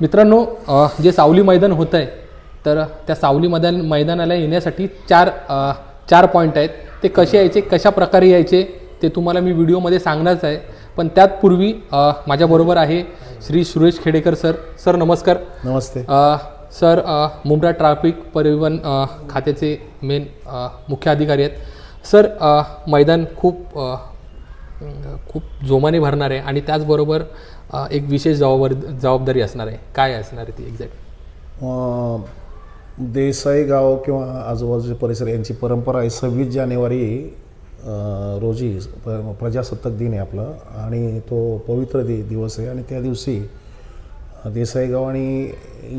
मित्रांनो जे सावली मैदान होतं आहे तर त्या सावली मैदान मैदानाला येण्यासाठी चार अ, चार पॉईंट आहेत. ते कसे यायचे कशा प्रकारे यायचे ते तुम्हाला मी व्हिडिओमध्ये सांगणारच आहे. पण त्यातपूर्वी माझ्याबरोबर आहे श्री सुरेश खेडेकर सर. सर नमस्कार. नमस्ते. अ, सर मुंब्रा ट्रॅफिक परिवहन खात्याचे मेन मुख्य अधिकारी आहेत. सर मैदान खूप खूप जोमाने भरणार आहे. आणि त्याचबरोबर एक विशेष जबाबदारी जबाबदारी असणार आहे. काय असणार आहे ती एक्झॅक्ट देसाई गाव किंवा आजूबाजूचे परिसर यांची परंपरा आहे. सव्वीस जानेवारी रोजी प्रजासत्ताक दिन आहे आपला आणि तो पवित्र दि दिवस आहे आणि त्या दिवशी देसाई गाव आणि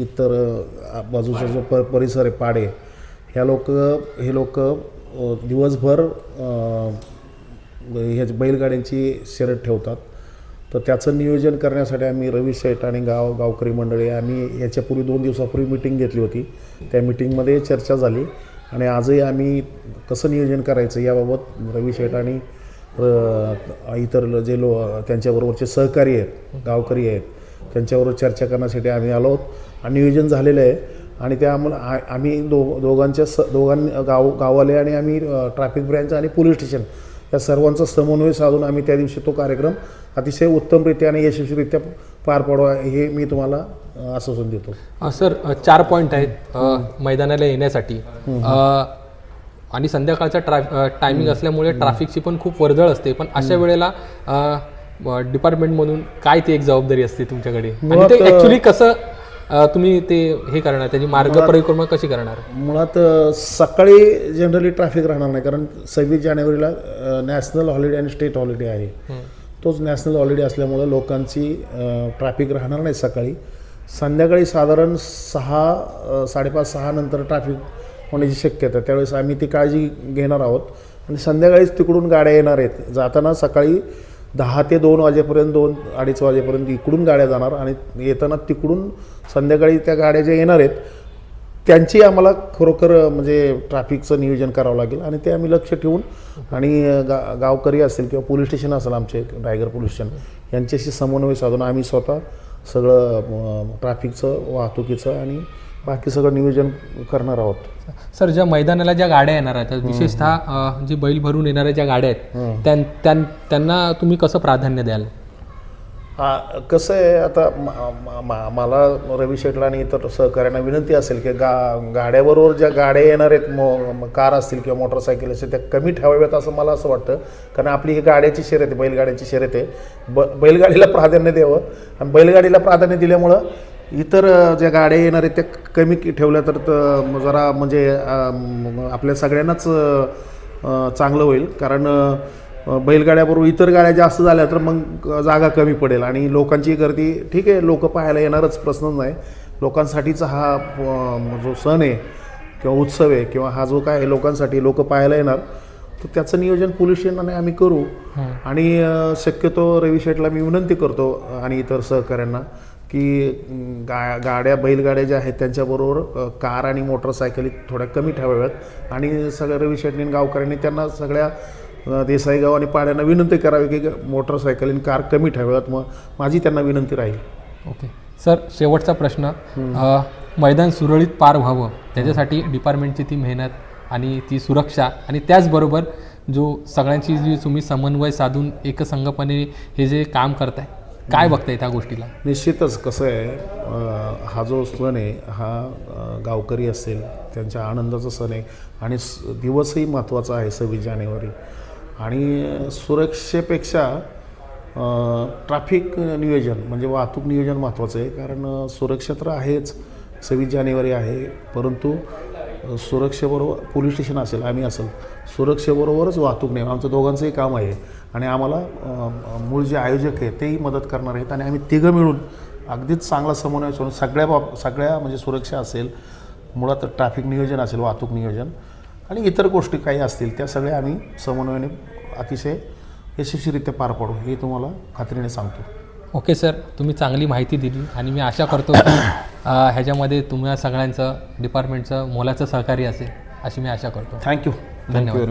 इतर बाजूचा जो प परिसर आहे पाडे ह्या लोक हे लोक दिवसभर ह्या बैलगाड्यांची शर्यत ठेवतात. तर त्याचं नियोजन करण्यासाठी आम्ही रवी शेठ आणि गाव गावकरी मंडळी आम्ही याच्यापूर्वी दोन दिवसापूर्वी मिटिंग घेतली होती. त्या मिटिंगमध्ये चर्चा झाली आणि आजही आम्ही कसं नियोजन करायचं याबाबत रवी शेठ आणि इतर जे लो त्यांच्याबरोबरचे सहकारी आहेत गावकरी आहेत त्यांच्याबरोबर चर्चा करण्यासाठी आम्ही आलो आहोत. आणि नियोजन झालेलं आहे. आणि त्या आम्हाला आ- आम्ही दो दोघांच्या स दोघां गाव गाववाले आणि आम्ही ट्रॅफिक ब्रँच आणि पोलीस स्टेशन या सर्वांचा समन्वय साधून आम्ही त्या दिवशी तो कार्यक्रम अतिशय उत्तमरित्या आणि यशस्वीरित्या पार पाडवा हे मी तुम्हाला आश्वासन देतो. सर चार पॉईंट आहेत मैदानाला येण्यासाठी. आणि संध्याकाळचा ट्रॅ टायमिंग असल्यामुळे ट्रॅफिकची पण खूप वर्दळ असते. पण अशा वेळेला डिपार्टमेंटमधून काय ती एक जबाबदारी असते तुमच्याकडे? ते ॲक्च्युली कसं तुम्ही ते हे करणार त्याची मार्ग परिक्रमा कशी करणार? मुळात सकाळी जनरली ट्रॅफिक राहणार नाही कारण सव्वीस जानेवारीला नॅशनल हॉलिडे आणि स्टेट हॉलिडे आहे. तोच नॅशनल हॉलिडे असल्यामुळं लोकांची ट्रॅफिक राहणार नाही सकाळी. संध्याकाळी साधारण सहा साडेपाच सहा नंतर ट्रॅफिक होण्याची शक्यता. त्यावेळेस आम्ही ती काळजी घेणार आहोत. आणि संध्याकाळीच तिकडून गाड्या येणार आहेत. जाताना सकाळी दहा ते दोन वाजेपर्यंत दोन अडीच वाजेपर्यंत इकडून गाड्या जाणार आणि येताना तिकडून संध्याकाळी त्या गाड्या ज्या येणार आहेत त्यांची आम्हाला खरोखर म्हणजे ट्रॅफिकचं नियोजन करावं लागेल आणि ते आम्ही लक्ष ठेवून आणि गा गावकरी असेल किंवा पोलीस स्टेशन असेल आमचे रायगड पोलीस स्टेशन यांच्याशी समन्वय साधून आम्ही स्वतः सगळं ट्रॅफिकचं वाहतुकीचं आणि बाकी सगळं नियोजन करणार आहोत. सर ज्या मैदानाला ज्या गाड्या येणार आहेत विशेषतः अ, जे बैल भरून येणाऱ्या ज्या गाड्या आहेत त्यां- त्यां- त्यांना तुम्ही कसं प्राधान्य द्याल? हा कसं आहे आता म- म- म- मला रवी शेटला आणि इतर सहकार्यांना विनंती असेल की गा गाड्याबरोबर ज्या गाड्या येणार आहेत मो म- कार असतील किंवा मोटरसायकल असेल त्या कमी ठेवाव्यात असं मला असं वाटतं. कारण आपली ही गाड्याची शर्यत आहे बैलगाड्याची शर्यत आहे. ब बैलगाडीला प्राधान्य द्यावं. आणि बैलगाडीला प्राधान्य दिल्यामुळं इतर ज्या गाड्या येणार आहेत त्या कमी की- ठेवल्या तर जरा म्हणजे आपल्या सगळ्यांनाच चांगलं होईल. कारण बैलगाड्याबरोबर इतर गाड्या जास्त झाल्या तर मग जागा कमी पडेल. आणि लोकांची गर्दी ठीक आहे लोक पाहायला येणारच प्रश्न नाही. लोकांसाठीचा हा जो सण आहे किंवा उत्सव आहे किंवा हा जो काय आहे लोकांसाठी लोक पाहायला येणार तर त्याचं नियोजन पोलीस स्टेशनने आम्ही करू. आणि शक्यतो रवी शेठला मी विनंती करतो आणि इतर सहकाऱ्यांना की गा गाड्या बैलगाड्या ज्या आहेत त्यांच्याबरोबर कार आणि मोटरसायकली थोड्या कमी ठेवाव्यात. आणि सगळ्या रवी आणि गावकऱ्यांनी त्यांना सगळ्या अ, देसाई गाव आणि पाड्यांना विनंती करावी की मोटरसायकल आणि कार कमी ठेवाव्यात. मग माझी त्यांना विनंती राहील. ओके. सर शेवटचा प्रश्न. मैदान सुरळीत पार व्हावं त्याच्यासाठी डिपार्टमेंटची ती मेहनत आणि ती सुरक्षा आणि त्याचबरोबर जो सगळ्यांची जी तुम्ही समन्वय साधून एकसंघपणे हे जे काम करताय काय बघताय त्या गोष्टीला? निश्चितच कसं आहे हा जो सण आहे हा गावकरी असेल त्यांच्या आनंदाचा सण आहे आणि स- दिवसही महत्त्वाचा आहे सव्वीस जानेवारी. आणि सुरक्षेपेक्षा ट्रॅफिक नियोजन म्हणजे वाहतूक नियोजन महत्त्वाचं आहे कारण सुरक्षा तर आहेच सव्वीस जानेवारी आहे परंतु सुरक्षेबरोबर पोलीस स्टेशन असेल आम्ही असेल सुरक्षेबरोबरच वाहतूक नेम आमचं दोघांचंही काम आहे. आणि आम्हाला मूळ जे आयोजक आहे तेही मदत करणार आहेत आणि आम्ही तिघं मिळून अगदीच चांगला समन्वय सोडून सगळ्या बाब सगळ्या म्हणजे सुरक्षा असेल मुळात ट्रॅफिक नियोजन असेल वाहतूक नियोजन आणि इतर गोष्टी काही असतील त्या सगळ्या आम्ही समन्वयाने अतिशय यशस्वीरित्या पार पाडू हे तुम्हाला खात्रीने सांगतो. Okay sir. तुम्ही चांगली माहिती दिली आणि मी आशा करतो ह्याच्यामध्ये तुम्हा सगळ्यांचं डिपार्टमेंटचं मोलाचं सहकार्य असेल अशी मी आशा करतो. थँक्यू धन्यवाद.